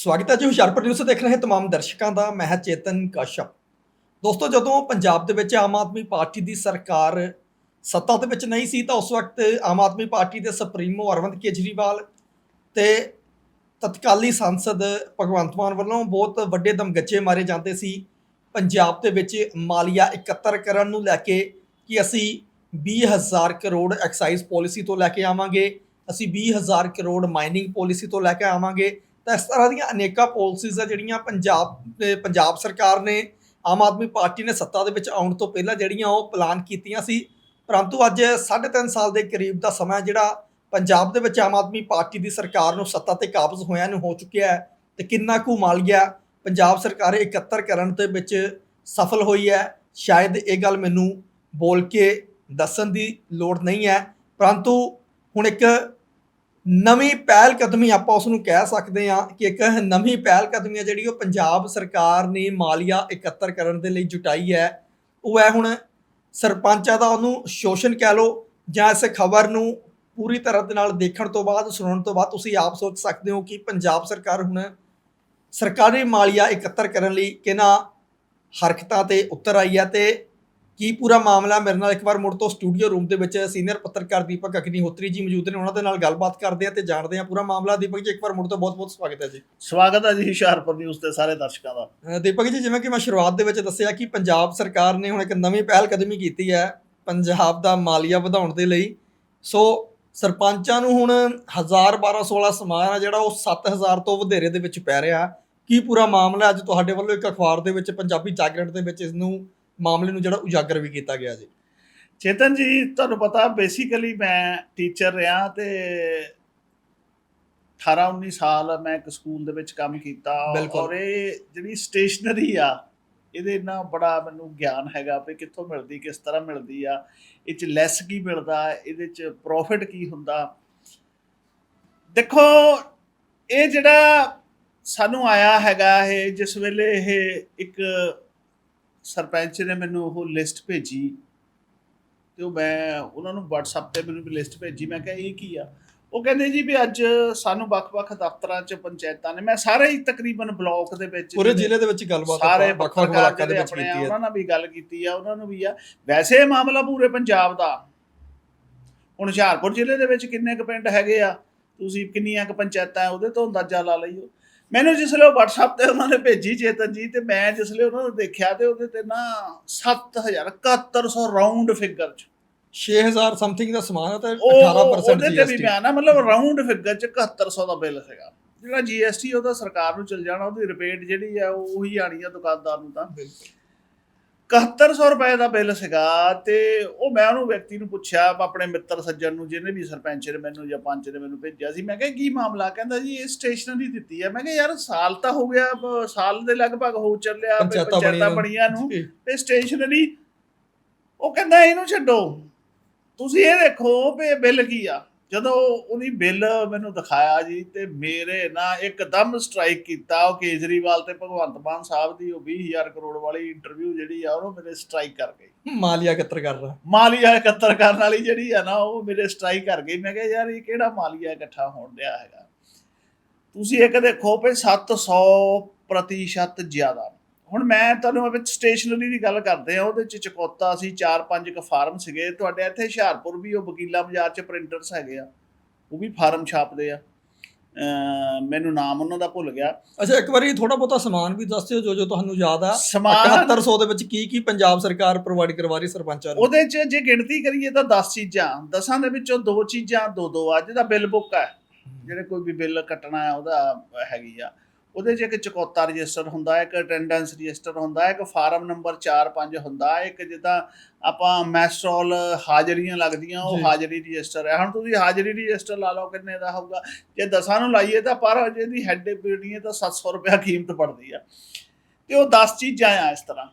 ਸਵਾਗਤ ਹੈ ਜੀ ਹੁਸ਼ਿਆਰਪੁਰ ਨਿਊਜ਼ ਦੇਖ ਰਹੇ तमाम ਦਰਸ਼ਕਾਂ ਦਾ ਮੈਂ ਹਾਂ ਚੇਤਨ ਕਸ਼ਪ ਦੋਸਤੋ ਜਦੋਂ ਪੰਜਾਬ ਦੇ ਵਿੱਚ ਆਮ ਆਦਮੀ ਪਾਰਟੀ ਦੀ ਸਰਕਾਰ ਸੱਤਾ ਦੇ ਵਿੱਚ ਨਹੀਂ ਸੀ ਤਾਂ ਉਸ ਵਕਤ ਆਮ ਆਦਮੀ ਪਾਰਟੀ ਦੇ ਸੁਪਰੀਮੋ ਅਰਵਿੰਦ ਕੇਜਰੀਵਾਲ ਤੇ ਤਤਕਾਲੀ ਸੰਸਦ ਭਗਵੰਤ ਮਾਨ ਵੱਲੋਂ ਬਹੁਤ ਵੱਡੇ ਦਮਗੱਚੇ ਮਾਰੇ ਜਾਂਦੇ ਸੀ ਪੰਜਾਬ ਦੇ ਵਿੱਚ ਮਾਲੀਆ ਇਕੱਤਰ ਕਰਨ ਨੂੰ ਲੈ ਕੇ ਕਿ ਅਸੀਂ 20000 ਕਰੋੜ ਐਕਸਾਈਜ਼ ਪਾਲਿਸੀ ਤੋਂ ਲੈ ਕੇ ਆਵਾਂਗੇ ਅਸੀਂ 20000 ਕਰੋੜ ਮਾਈਨਿੰਗ ਪਾਲਿਸੀ ਤੋਂ ਲੈ ਕੇ ਆਵਾਂਗੇ ਤਾਂ ਇਸ ਤਰ੍ਹਾਂ ਦੀਆਂ ਅਨੇਕਾਂ ਪਾਲਿਸੀਜ਼ ਆ ਜਿਹੜੀਆਂ ਪੰਜਾਬ ਪੰਜਾਬ ਸਰਕਾਰ ਨੇ, ਆਮ ਆਦਮੀ ਪਾਰਟੀ ਨੇ ਸੱਤਾ ਦੇ ਵਿੱਚ ਆਉਣ ਤੋਂ ਪਹਿਲਾਂ ਜਿਹੜੀਆਂ ਉਹ ਪਲਾਨ ਕੀਤੀਆਂ ਸੀ। ਪਰੰਤੂ ਅੱਜ 3.5 ਸਾਲ ਦੇ ਕਰੀਬ ਦਾ ਸਮਾਂ ਜਿਹੜਾ ਪੰਜਾਬ ਦੇ ਵਿੱਚ ਆਮ ਆਦਮੀ ਪਾਰਟੀ ਦੀ ਸਰਕਾਰ ਨੂੰ ਸੱਤਾ ਤੇ ਕਾਬਜ਼ ਹੋਇਆਂ ਨੂੰ ਹੋ ਚੁੱਕਿਆ ਹੈ ਤੇ ਕਿੰਨਾ ਕੁ ਮਾਲੀਆ ਪੰਜਾਬ ਸਰਕਾਰ ਇਕੱਤਰ ਕਰਨ ਦੇ ਵਿੱਚ ਸਫਲ ਹੋਈ ਹੈ। ਸ਼ਾਇਦ ਇਹ ਗੱਲ ਮੈਨੂੰ ਬੋਲ ਕੇ ਦੱਸਣ ਦੀ ਲੋੜ ਨਹੀਂ ਹੈ। ਪਰੰਤੂ ਹੁਣ ਇੱਕ ਨਵੀਂ ਪਹਿਲ ਕਦਮੀ ਆਪਾਂ ਉਸ ਨੂੰ ਕਹਿ ਸਕਦੇ ਹਾਂ ਕਿ ਇੱਕ ਨਵੀਂ ਪਹਿਲ ਕਦਮੀ ਹੈ ਜਿਹੜੀ ਉਹ ਪੰਜਾਬ ਸਰਕਾਰ ਨੇ ਮਾਲੀਆ ਇਕੱਤਰ ਕਰਨ ਦੇ ਲਈ ਜੁਟਾਈ ਹੈ। ਉਹ ਹੈ ਹੁਣ ਸਰਪੰਚਾਂ ਦਾ ਉਹਨੂੰ ਸ਼ੋਸ਼ਣ ਕਹਿ ਲਓ ਜਾਂ ਇਸ ਖਬਰ ਨੂੰ ਪੂਰੀ ਤਰ੍ਹਾਂ ਦੇ ਨਾਲ ਦੇਖਣ ਤੋਂ ਬਾਅਦ, ਸੁਣਨ ਤੋਂ ਬਾਅਦ ਤੁਸੀਂ ਆਪ ਸੋਚ ਸਕਦੇ ਹੋ ਕਿ ਪੰਜਾਬ ਸਰਕਾਰ ਹੁਣ ਸਰਕਾਰੀ ਮਾਲੀਆ ਇਕੱਤਰ ਕਰਨ ਲਈ ਕਿਹਨਾਂ ਹਰਕਤਾਂ ਤੇ ਉਤਰ ਆਈ ਹੈ ਤੇ ਕੀ ਪੂਰਾ ਮਾਮਲਾ ਮੇਰੇ ਨਾਲ ਇੱਕ ਵਾਰ ਮੁੜ ਤੋਂ ਸਟੂਡੀਓ ਰੂਮ ਦੇ ਵਿੱਚ ਸੀਨੀਅਰ ਪੱਤਰਕਾਰ ਦੀਪਕ ਅਗਨੀਹੋਤਰੀ ਜੀ ਮੌਜੂਦ ਨੇ ਉਹਨਾਂ ਦੇ ਨਾਲ ਗੱਲਬਾਤ ਕਰਦੇ ਆ ਤੇ ਜਾਣਦੇ ਆ ਪੂਰਾ ਮਾਮਲਾ। ਦੀਪਕ ਜੀ ਇੱਕ ਵਾਰ ਮੁੜ ਤੋਂ ਬਹੁਤ-ਬਹੁਤ ਸਵਾਗਤ ਹੈ ਜੀ। ਸਵਾਗਤ ਹੈ ਜੀ ਹੁਸ਼ਿਆਰਪੁਰ ਨਿਊਜ਼ ਦੇ ਸਾਰੇ ਦਰਸ਼ਕਾਂ ਦਾ। ਦੀਪਕ ਜੀ ਜਿਵੇਂ ਕਿ ਮੈਂ ਸ਼ੁਰੂਆਤ ਦੇ ਵਿੱਚ ਦੱਸਿਆ ਕਿ ਪੰਜਾਬ ਸਰਕਾਰ ਨੇ ਹੁਣ ਇੱਕ ਨਵੀਂ ਪਹਿਲ ਕਦਮੀ ਕੀਤੀ ਹੈ ਪੰਜਾਬ ਦਾ ਮਾਲੀਆ ਵਧਾਉਣ ਦੇ ਲਈ। ਸੋ ਸਰਪੰਚਾਂ ਨੂੰ ਹੁਣ 1000 1216 ਸਮਾਨ ਆ ਜਿਹੜਾ ਉਹ 7000 ਤੋਂ ਵਧੇਰੇ ਦੇ ਵਿੱਚ ਪੈ ਰਿਹਾ। ਕੀ ਪੂਰਾ ਮਾਮਲਾ ਅੱਜ ਤੁਹਾਡੇ ਵੱਲੋਂ ਇੱਕ ਅਖਬਾਰ ਦੇ ਵਿੱਚ ਪੰਜਾਬੀ ਜਾਗਰਣ ਦੇ ਵਿੱਚ ਇਸ ਨੂੰ ਮਾਮਲੇ ਨੂੰ ਜਿਹੜਾ ਉਜਾਗਰ ਵੀ ਕੀਤਾ ਗਿਆ ਜੀ ਚੇਤਨ ਜੀ ਤੁਹਾਨੂੰ ਪਤਾ ਬੇਸਿਕਲੀ ਮੈਂ ਟੀਚਰ ਰਿਹਾ ਤੇ 18 19 ਸਾਲ ਮੈਂ ਇੱਕ ਸਕੂਲ ਦੇ ਵਿੱਚ ਕੰਮ ਕੀਤਾ। ਔਰ ਇਹ ਜਿਹੜੀ ਸਟੇਸ਼ਨਰੀ ਆ ਇਹਦੇ ਨਾਲ ਬੜਾ ਮੈਨੂੰ ਗਿਆਨ ਹੈਗਾ ਵੀ ਕਿੱਥੋਂ ਮਿਲਦੀ ਕਿਸ ਤਰ੍ਹਾਂ ਮਿਲਦੀ ਆ ਇਹ ਚ ਲੈਸ ਕੀ ਮਿਲਦਾ ਇਹਦੇ ਚ ਪ੍ਰੋਫਿਟ ਕੀ ਹੁੰਦਾ ਦੇਖੋ ਇਹ ਜਿਹੜਾ ਸਾਨੂੰ ਆਇਆ ਹੈਗਾ ਇਹ ਜਿਸ ਵੇਲੇ ਇਹ ਇੱਕ ਸਰਪੰਚ ਨੇ ਮੈਨੂੰ ਉਹ ਲਿਸਟ ਭੇਜੀ ਤੇ ਉਹ ਮੈਂ ਉਹਨਾਂ ਨੂੰ WhatsApp ਤੇ ਮੈਨੂੰ ਲਿਸਟ ਭੇਜੀ ਮੈਂ ਕਿਹਾ ਇਹ ਕੀ ਆ? ਉਹ ਕਹਿੰਦੇ ਜੀ ਵੀ ਅੱਜ ਸਾਨੂੰ ਵੱਖ-ਵੱਖ ਦਫ਼ਤਰਾਂ 'ਚ ਪੰਚਾਇਤਾਂ ਨੇ ਮੈਂ ਸਾਰੇ ਹੀ ਤਕਰੀਬਨ ਬਲਾਕ ਦੇ ਵਿੱਚ ਪੂਰੇ ਜ਼ਿਲ੍ਹੇ ਦੇ ਵਿੱਚ ਗੱਲਬਾਤ ਸਾਰੇ ਵੱਖ-ਵੱਖ ਇਲਾਕਿਆਂ ਦੇ ਵਿੱਚ ਕੀਤੀ ਆ ਹੈ। ਉਹਨਾਂ ਨਾਲ ਵੀ ਗੱਲ ਕੀਤੀ ਆ ਉਹਨਾਂ ਨੂੰ ਵੀ ਆ। ਵੈਸੇ ਇਹ ਮਾਮਲਾ ਪੂਰੇ ਪੰਜਾਬ ਦਾ। ਹੁਣ ਹੁਸ਼ਿਆਰਪੁਰ ਜ਼ਿਲ੍ਹੇ ਦੇ ਵਿੱਚ ਕਿੰਨੇ ਕੁ ਪਿੰਡ ਹੈਗੇ ਆ? ਤੁਸੀਂ ਕਿੰਨੀਆਂ ਕੁ ਪੰਚਾਇਤਾਂ ਉਹਦੇ ਤੋਂ ਅੰਦਾਜ਼ਾ ਲਾ ਲਈਓ। ਮੈਨੂੰ ਜਿਸਲੇ ਉਹ WhatsApp ਤੇ ਉਹਨਾਂ ਨੇ ਭੇਜੀ ਚੇਤਨ ਜੀ ਤੇ ਮੈਂ ਜਿਸਲੇ ਉਹਨਾਂ ਨੂੰ ਦੇਖਿਆ ਤੇ ਉਹਦੇ ਤੇ ਨਾ 7000 7100 ਰਾਉਂਡ ਫਿਗਰ ਚ। 6000 ਸਮਥਿੰਗ ਦਾ ਸਮਾਨ ਹੈ ਤੇ ਉਹ 18% ਉਹਦੇ ਤੇ ਵੀ ਬਿਆਨ ਆ ਮਤਲਬ ਰਾਉਂਡ ਫਿਗਰ ਚ 7100 ਦਾ ਬਿੱਲ ਸੀਗਾ। ਜਿਹੜਾ GST ਉਹਦਾ ਸਰਕਾਰ ਨੂੰ ਚਲ ਜਾਣਾ ਉਹਦੀ ਰਿਪੇਟ ਜਿਹੜੀ ਆ ਉਹ ਉਹੀ ਆਣੀ ਆ ਦੁਕਾਨਦਾਰ ਨੂੰ ਤਾਂ। 7100 ਰੁਪਏ ਦਾ ਬਿੱਲ ਸੀਗਾ ਤੇ ਉਹ ਮੈਂ ਉਹਨੂੰ ਵਿਅਕਤੀ ਨੂੰ ਪੁੱਛਿਆ ਆਪਣੇ ਮਿੱਤਰ ਸੱਜਣ ਨੂੰ ਜਿਹਨੇ ਵੀ ਸਰਪੰਚ ਨੇ ਮੈਨੂੰ ਜਾਂ ਪੰਚ ਨੇ ਮੈਨੂੰ ਭੇਜਿਆ ਸੀ ਮੈਂ ਕਿਹਾ ਕੀ ਮਾਮਲਾ? ਕਹਿੰਦਾ ਜੀ ਇਹ ਸਟੇਸ਼ਨਰੀ ਦਿੱਤੀ ਹੈ ਮੈਂ ਕਿਹਾ ਯਾਰ ਸਾਲ ਤਾਂ ਹੋ ਗਿਆ ਸਾਲ ਦੇ ਲਗਭਗ ਹੋ ਚੱਲਿਆ ਪੰਚਾਇਤਾਂ ਬਣੀਆਂ ਨੂੰ। ਤੇ ਸਟੇਸ਼ਨਰੀ ਉਹ ਕਹਿੰਦਾ ਇਹਨੂੰ ਛੱਡੋ। ਤੁਸੀਂ ਇਹ ਦੇਖੋ ਵੀ ਬਿੱਲ ਕੀ ਆ? ਜਦੋਂ ਉਹਦੀ ਬਿੱਲ ਮੈਨੂੰ ਦਿਖਾਇਆ ਜੀ ਤੇ ਮੇਰੇ ਨਾ ਇੱਕਦਮ ਸਟ੍ਰਾਈਕ ਕੀਤਾ ਉਹ ਕੇਜਰੀਵਾਲ ਤੇ ਭਗਵੰਤ ਮਾਨ ਸਾਹਿਬ ਦੀ ਉਹ 20000 ਕਰੋੜ ਵਾਲੀ ਇੰਟਰਵਿਊ ਜਿਹੜੀ ਆ ਉਹਨੂੰ ਮੇਰੇ ਸਟ੍ਰਾਈਕ ਕਰ ਗਈ। ਮਾਲੀਆ ਇਕੱਤਰ ਕਰ ਰਹਾ। ਮਾਲੀਆ ਇਕੱਤਰ ਕਰਨ ਵਾਲੀ ਜਿਹੜੀ ਆ ਨਾ ਉਹ ਮੇਰੇ ਸਟ੍ਰਾਈਕ ਕਰ ਗਈ। ਮੈਂ ਕਿਹਾ ਯਾਰ ਇਹ ਕਿਹੜਾ ਮਾਲੀਆ ਇਕੱਠਾ ਹੋਣ ਡਿਆ ਹੈਗਾ? ਤੁਸੀਂ ਇੱਕ ਦੇਖੋ ਵੀ 700 ਪ੍ਰਤੀਸ਼ਤ ਜ਼ਿਆਦਾ ਹੁਣ ਮੈਂ ਤੁਹਾਨੂੰ ਵਿੱਚ ਸਟੇਸ਼ਨਰੀ ਦੀ ਗੱਲ ਕਰਦੇ ਆ ਉਹਦੇ ਚ ਚਕੋਤਾ ਸੀ 4-5 ਕ ਫਾਰਮ ਸੀਗੇ। ਤੁਹਾਡੇ ਇੱਥੇ ਹੁਸ਼ਿਆਰਪੁਰ ਵੀ ਉਹ ਵਕੀਲਾ ਬਾਜ਼ਾਰ ਚ ਪ੍ਰਿੰਟਰਸ ਹੈਗੇ ਆ। ਉਹ ਵੀ ਫਾਰਮ ਛਾਪਦੇ ਆ। ਮੈਨੂੰ ਨਾਮ ਉਹਨਾਂ ਦਾ ਭੁੱਲ ਗਿਆ। ਅੱਛਾ ਇੱਕ ਵਾਰੀ ਥੋੜਾ ਬਹੁਤਾ ਸਮਾਨ ਵੀ ਦੱਸ ਦਿਓ ਜੋ ਜੋ ਤੁਹਾਨੂੰ ਯਾਦ ਆ। ਸਮਾਨ 7100 ਦੇ ਵਿੱਚ ਕੀ ਕੀ ਪੰਜਾਬ ਸਰਕਾਰ ਪ੍ਰੋਵਾਈਡ ਕਰਵਾ ਰਹੀ ਸਰਪੰਚਾਂ ਨੂੰ? ਉਹਦੇ ਚ ਜੇ ਗਿਣਤੀ ਕਰੀਏ ਤਾਂ 10 ਚੀਜ਼ਾਂ। 10 ਦੇ ਵਿੱਚੋਂ ਦੋ ਚੀਜ਼ਾਂ ਦੋ ਦੋ ਅੱਜ ਦਾ ਬਿੱਲ ਬੁੱਕ ਹੈ। ਜਿਹੜੇ ਕੋਈ ਵੀ ਬਿੱਲ ਕੱਟਣਾ ਹੈ ਉਹਦਾ ਹੈਗੀ ਆ। ਉਹਦੇ 'ਚ ਇੱਕ ਚਕੋਤਾ ਰਜਿਸਟਰ ਹੁੰਦਾ ਹੈ ਇੱਕ ਅਟੈਂਡੈਂਸ ਰਜਿਸਟਰ ਹੁੰਦਾ ਹੈ ਇੱਕ ਫਾਰਮ ਨੰਬਰ 4-5 ਹੁੰਦਾ ਹੈ ਇੱਕ ਜਿੱਦਾਂ ਆਪਾਂ ਮੈਸਟਰੋਲ ਹਾਜ਼ਰੀਆਂ ਲੱਗਦੀਆਂ ਉਹ। ਹਾਜ਼ਰੀ ਰਜਿਸਟਰ ਹੈ। ਹੁਣ ਤੁਸੀਂ ਹਾਜ਼ਰੀ ਰਜਿਸਟਰ ਲਾ ਲਓ ਕਿੰਨੇ ਦਾ ਹੋਊਗਾ? ਜੇ 10 ਨੂੰ ਲਾਈਏ ਤਾਂ ਪਰ ਜਿਹਦੀ ਹੈਡ ਬੀਡੀਏ ਤਾਂ 700 ਰੁਪਇਆ ਕੀਮਤ ਪੜਦੀ ਆ। ਤੇ ਉਹ 10 ਚੀਜ਼ਾਂ ਆ ਇਸ ਤਰ੍ਹਾਂ।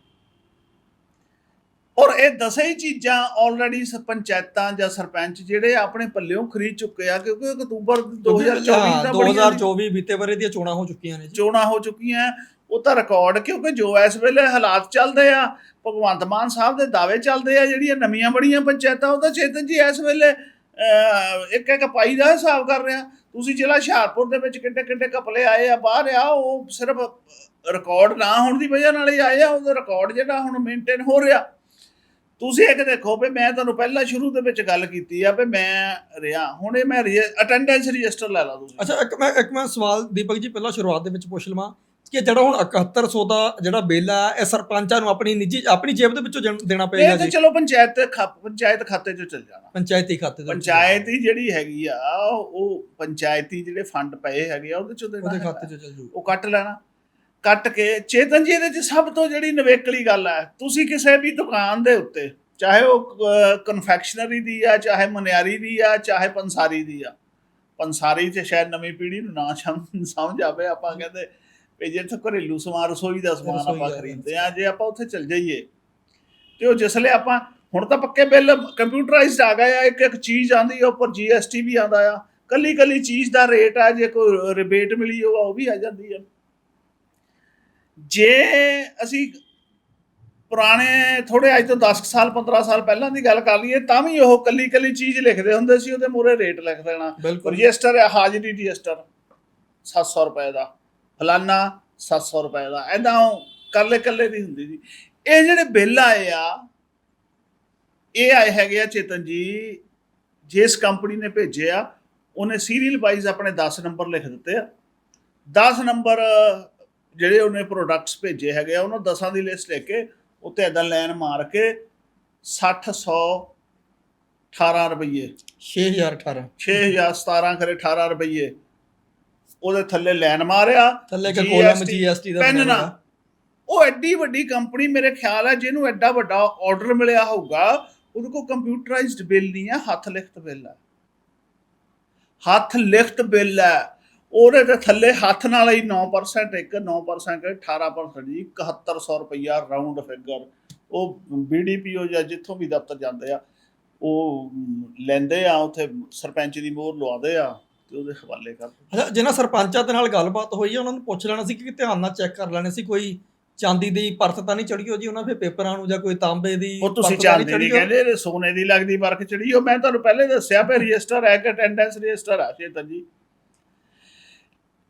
ਔਰ ਇਹ ਦਸੇ ਹੀ ਚੀਜ਼ਾਂ ਆਲਰੇਡੀ ਪੰਚਾਇਤਾਂ ਜਾਂ ਸਰਪੰਚ ਜਿਹੜੇ ਆਪਣੇ ਪੱਲਿਓਂ ਖਰੀਦ ਚੁੱਕੇ ਆ ਕਿਉਂਕਿ ਅਕਤੂਬਰ 2024 ਹਾਂ, ਦਾ ਬੜੀਆਂ 2024 ਬੀਤੇ ਬਾਰੇ ਦੀਆਂ ਚੋਣਾਂ ਹੋ ਚੁੱਕੀਆਂ ਨੇ ਜੀ। ਚੋਣਾਂ ਹੋ ਚੁੱਕੀਆਂ ਉਹ ਤਾਂ ਰਿਕਾਰਡ ਕਿਉਂਕਿ ਜੋ ਇਸ ਵੇਲੇ ਹਾਲਾਤ ਚੱਲਦੇ ਆ ਭਗਵੰਤ ਮਾਨ ਸਾਹਿਬ ਦੇ ਦਾਅਵੇ ਚੱਲਦੇ ਆ ਜਿਹੜੀਆਂ ਨਵੀਆਂ ਬੜੀਆਂ ਪੰਚਾਇਤਾਂ ਉਹ ਤਾਂ ਚੇਤਨ ਜੀ ਇਸ ਵੇਲੇ ਇੱਕ ਇੱਕ ਪਾਈ ਦਾ ਹਿਸਾਬ ਕਰ ਰਿਹਾ। ਤੁਸੀਂ ਜ਼ਿਲ੍ਹਾ ਹੁਸ਼ਿਆਰਪੁਰ ਦੇ ਵਿੱਚ ਕਿੱਡੇ ਕਿੱਡੇ ਕਪਲੇ ਆਏ ਆ ਬਾਹਰ ਆ ਉਹ ਸਿਰਫ ਰਿਕਾਰਡ ਨਾ ਹੋਣ ਦੀ ਵਜ੍ਹਾ ਨਾਲ ਹੀ ਆਏ ਆ ਉਹਦਾ ਰਿਕਾਰਡ ਜਿਹੜਾ ਹੁਣ ਮੇਨਟੇਨ ਹੋ ਰਿਹਾ। ਤੁਸੀਂ ਇੱਕ ਦੇਖੋ ਵੀ ਮੈਂ ਤੁਹਾਨੂੰ ਪਹਿਲਾਂ ਸ਼ੁਰੂ ਦੇ ਵਿੱਚ ਗੱਲ ਕੀਤੀ ਆ ਵੀ ਮੈਂ ਰਿਹਾ ਹੁਣ ਇਹ ਮੈਂ ਅਟੈਂਡੈਂਸ ਰਜਿਸਟਰ ਲੈ ਲਾ ਤੁਸੀਂ ਅੱਛਾ ਇੱਕ ਮੈਂ ਇੱਕ ਮੈਂ ਸਵਾਲ ਦੀਪਕ ਜੀ ਪਹਿਲਾਂ ਸ਼ੁਰੂਆਤ ਦੇ ਵਿੱਚ ਪੁੱਛ ਲਵਾਂ ਕਿ ਜਿਹੜਾ ਹੁਣ 7100 ਦਾ ਜਿਹੜਾ ਬਿੱਲ ਆ ਇਹ ਸਰਪੰਚਾਂ ਨੂੰ ਆਪਣੀ ਨਿੱਜੀ ਆਪਣੀ ਜੇਬ ਦੇ ਵਿੱਚੋਂ ਦੇਣਾ ਪਏਗਾ ਇਹ ਤੇ ਜੀ ਚਲੋ ਪੰਚਾਇਤ ਤੇ ਪੰਚਾਇਤ ਖਾਤੇ 'ਚ ਚਲ ਜਾਣਾ ਪੰਚਾਇਤੀ ਖਾਤੇ ਵਿੱਚ। ਪੰਚਾਇਤ ਹੀ ਜਿਹੜੀ ਹੈਗੀ ਆ ਉਹ ਪੰਚਾਇਤੀ ਜਿਹੜੇ ਫੰਡ ਪਏ ਹੈਗੇ ਆ ਉਹਦੇ 'ਚੋਂ ਦੇਣਾ ਉਹਦੇ। ਖਾਤੇ 'ਚ ਚੱਲ ਜੂ ਉਹ ਕੱਟ ਲੈਣਾ ਕੱਟ ਕੇ ਚੇਤਨ ਜੀ ਇਹਦੇ 'ਚ ਸਭ ਤੋਂ ਜਿਹੜੀ ਨਵੇਕਲੀ ਗੱਲ ਹੈ ਤੁਸੀਂ ਕਿਸੇ ਵੀ ਦੁਕਾਨ ਦੇ ਉੱਤੇ ਚਾਹੇ ਉਹ ਕਨਫੈਕਸ਼ਨਰੀ ਦੀ ਆ ਚਾਹੇ ਮਨਿਆਰੀ ਦੀ ਆ ਚਾਹੇ ਪੰਸਾਰੀ ਦੀ ਆ ਪੰਸਾਰੀ 'ਚ ਸ਼ਾਇਦ ਨਵੀਂ ਪੀੜ੍ਹੀ ਨੂੰ ਨਾ ਸਮਝ ਆਵੇ ਆਪਾਂ ਕਹਿੰਦੇ ਵੀ ਜੇ ਇੱਥੇ ਘਰੇਲੂ ਸਮਾਨ ਰਸੋਈ ਦਾ ਸਮਾਨ ਆਪਾਂ ਖਰੀਦਦੇ ਆ ਜੇ ਆਪਾਂ ਉੱਥੇ ਚੱਲ ਜਾਈਏ ਤੇ ਉਹ ਜਿਸਲੇ ਆਪਾਂ ਹੁਣ ਤਾਂ ਪੱਕੇ ਬਿੱਲ ਕੰਪਿਊਟਰਾਈਜ਼ਡ ਆ ਗਏ ਆ ਇੱਕ ਇੱਕ ਚੀਜ਼ ਆਂਦੀ ਆ ਉੱਪਰ ਜੀਐਸਟੀ ਵੀ ਆਂਦਾ ਆ ਕੱਲੀ ਕੱਲੀ ਚੀਜ਼ ਦਾ ਰੇਟ ਆ ਜੇ ਕੋਈ ਰਿਬੇਟ ਮਿਲੀ ਹੋਵੇ ਉਹ ਵੀ ਆ ਜਾਂਦੀ ਆ। ਜੇ ਅਸੀਂ ਪੁਰਾਣੇ ਥੋੜੇ ਅੱਜ ਤੋਂ 10 ਸਾਲ 15 ਸਾਲ ਪਹਿਲਾਂ ਦੀ ਗੱਲ ਕਰ ਲਈਏ ਤਾਂ ਵੀ ਉਹ ਕੱਲੀ ਕੱਲੀ ਚੀਜ਼ ਲਿਖਦੇ ਹੁੰਦੇ ਸੀ ਉਹਦੇ ਮੂਰੇ ਰੇਟ ਲਿਖ ਦੇਣਾ। ਰਜਿਸਟਰ ਹੈ ਹਾਜ਼ਰੀ ਰਜਿਸਟਰ 700 ਰੁਪਏ ਦਾ। ਫਲਾਨਾ 700 ਰੁਪਏ ਦਾ। ਐਦਾਂ ਕੱਲੇ ਕੱਲੇ ਦੀ ਹੁੰਦੀ ਸੀ। ਇਹ ਜਿਹੜੇ ਬਿੱਲ ਆਏ ਆ ਇਹ ਆਏ ਹੈਗੇ ਆ ਚੇਤਨ ਜੀ ਜਿਸ ਕੰਪਨੀ ਨੇ ਭੇਜੇ ਆ ਉਹਨੇ ਸੀਰੀਅਲ ਵਾਈਜ਼ ਆਪਣੇ 10 ਨੰਬਰ ਲਿਖ ਦਿੱਤੇ ਆ। 10 ਨੰਬਰ ਜਿਹੜੇ ਉਹਨੇ ਪ੍ਰੋਡਕਟਸ ਭੇਜੇ ਹੈਗੇ ਆ ਉਹਨਾਂ 10ਾਂ ਦੀ ਲਿਸਟ ਲੈ ਕੇ ਉੱਤੇ ਐਦਾਂ ਲਾਈਨ ਮਾਰ ਕੇ 60 100 18 ਰੁਪਏ 6018 6000 17 ਕਰੇ 18 ਰੁਪਏ ਉਹਦੇ ਥੱਲੇ ਲਾਈਨ ਮਾਰਿਆ। ਥੱਲੇ ਇੱਕ ਕੋਲਮ ਜੀਐਸਟੀ ਦਾ ਪੈਨ ਬਣਿਆ ਨਾ। ਉਹ ਐਡੀ ਵੱਡੀ ਕੰਪਨੀ ਮੇਰੇ ਖਿਆਲ ਹੈ ਜਿਹਨੂੰ ਐਡਾ ਵੱਡਾ ਆਰਡਰ ਮਿਲਿਆ ਹੋਊਗਾ ਉਹਦੇ ਕੋਲ ਕੰਪਿਊਟਰਾਈਜ਼ਡ ਬਿੱਲ ਨਹੀਂ ਹੈ ਹੱਥ ਲਿਖਤ ਬਿੱਲ ਹੈ ਹੱਥ ਲਿਖਤ ਬਿੱਲ ਹੈ ਉਹਦੇ ਤੇ ਥੱਲੇ ਹੱਥ ਨਾਲ ਹੀ 9% ਇੱਕ 9% 18% ਜੀ 7100 ਰੁਪਈਆ ਰਾਉਂਡ ਫਿਗਰ ਉਹ ਬੀਡੀਪੀਓ ਜਾਂ ਜਿੱਥੋਂ ਵੀ ਦਫ਼ਤਰ ਜਾਂਦੇ ਆ ਉਹ ਲੈਂਦੇ ਆ ਉੱਥੇ ਸਰਪੰਚ ਦੀ ਮੋਹਰ ਲਵਾਉਂਦੇ ਆ ਤੇ ਉਹਦੇ ਹਵਾਲੇ ਕਰ ਅੱਛਾ ਜਿਹਨਾਂ ਸਰਪੰਚਾਂ ਦੇ ਨਾਲ ਗੱਲਬਾਤ ਹੋਈ ਹੈ ਉਹਨਾਂ ਨੂੰ ਪੁੱਛ ਲੈਣਾ ਸੀ ਕਿ ਧਿਆਨ ਨਾਲ ਚੈੱਕ ਕਰ ਲੈਣੇ ਸੀ ਕੋਈ ਚਾਂਦੀ ਦੀ ਪਰਤ ਤਾਂ ਨਹੀਂ ਚੜੀ ਹੋ ਜੀ ਉਹਨਾਂ ਦੇ ਪੇਪਰਾਂ ਨੂੰ ਜਾਂ ਕੋਈ ਤਾਂਬੇ ਦੀ ਉਹ ਤੁਸੀਂ ਚੜ੍ਹੀ ਹੋਈ? ਕਹਿੰਦੇ ਸੋਨੇ ਦੀ ਲੱਗਦੀ ਵਰਖ ਚੜੀ ਉਹ। ਮੈਂ ਤੁਹਾਨੂੰ ਪਹਿਲੇ ਦੱਸਿਆ ਪਿਆ ਰਜਿਸਟਰ ਹੈ ਕਿ ਅਟੈਂਡੈਂਸ ਰਜਿਸਟਰ ਆ ਚੇਤਨ ਜੀ।